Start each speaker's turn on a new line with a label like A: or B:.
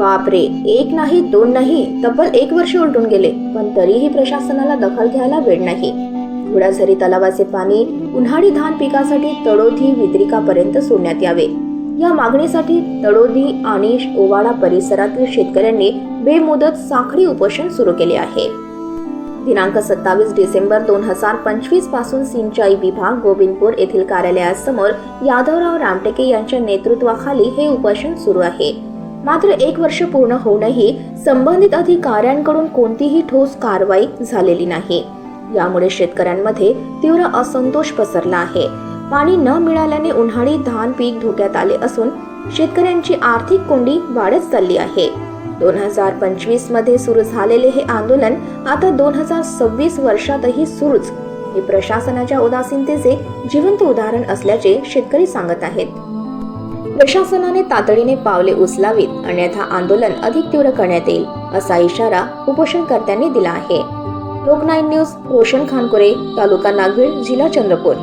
A: बापरे एक नाही दोन नाही तब्बल एक वर्ष उलटून गेले पण तरीही प्रशासनाला दखल घ्यायला वेळ नाही. घोडाझरी तलावाचे पाणी उन्हाळी धान पिकासाठी तडोधी विद्रिकापर्यंत सोडण्यात यावे. या मागणीसाठी तडोदी आणि ओवाडा परिसरातील शेतकऱ्यांनी बेमुदत साखळी उपोषण सुरू केले आहे. दिनांक सत्तावीस डिसेंबर दोन हजार पंचवीसपासून सिंचाई विभाग गोविंदपूर येथील कार्यालयासमोर यादवराव रामटेके यांच्या नेतृत्वाखाली हे उपोषण सुरू आहे. मात्र एक वर्ष पूर्ण होऊनही संबंधित अधिकाऱ्यांकडून कोणतीही ठोस कारवाई झालेली नाही. यामुळे शेतकऱ्यांमध्ये तीव्र असंतोष पसरला आहे. पाणी न मिळाल्याने उन्हाळी धान पीक धोक्यात आले असून शेतकऱ्यांची आर्थिक कोंडी वाढत चालली आहे. दोन हजार पंचवीसमध्ये सुरू झालेले हे आंदोलन आता दोन हजार सव्वीस वर्षातही सुरूच. हे प्रशासनाच्या उदासीनतेचे जिवंत उदाहरण असल्याचे शेतकरी सांगत आहेत. प्रशासनाने तातडीने पावले उचलावीत अन्यथा आंदोलन अधिक तीव्र करण्यात येईल असा इशारा उपोषणकर्त्यांनी दिला आहे. लोकनाईन न्यूज रोशन खानकुरे तालुका नागवीड जिल्हा चंद्रपूर.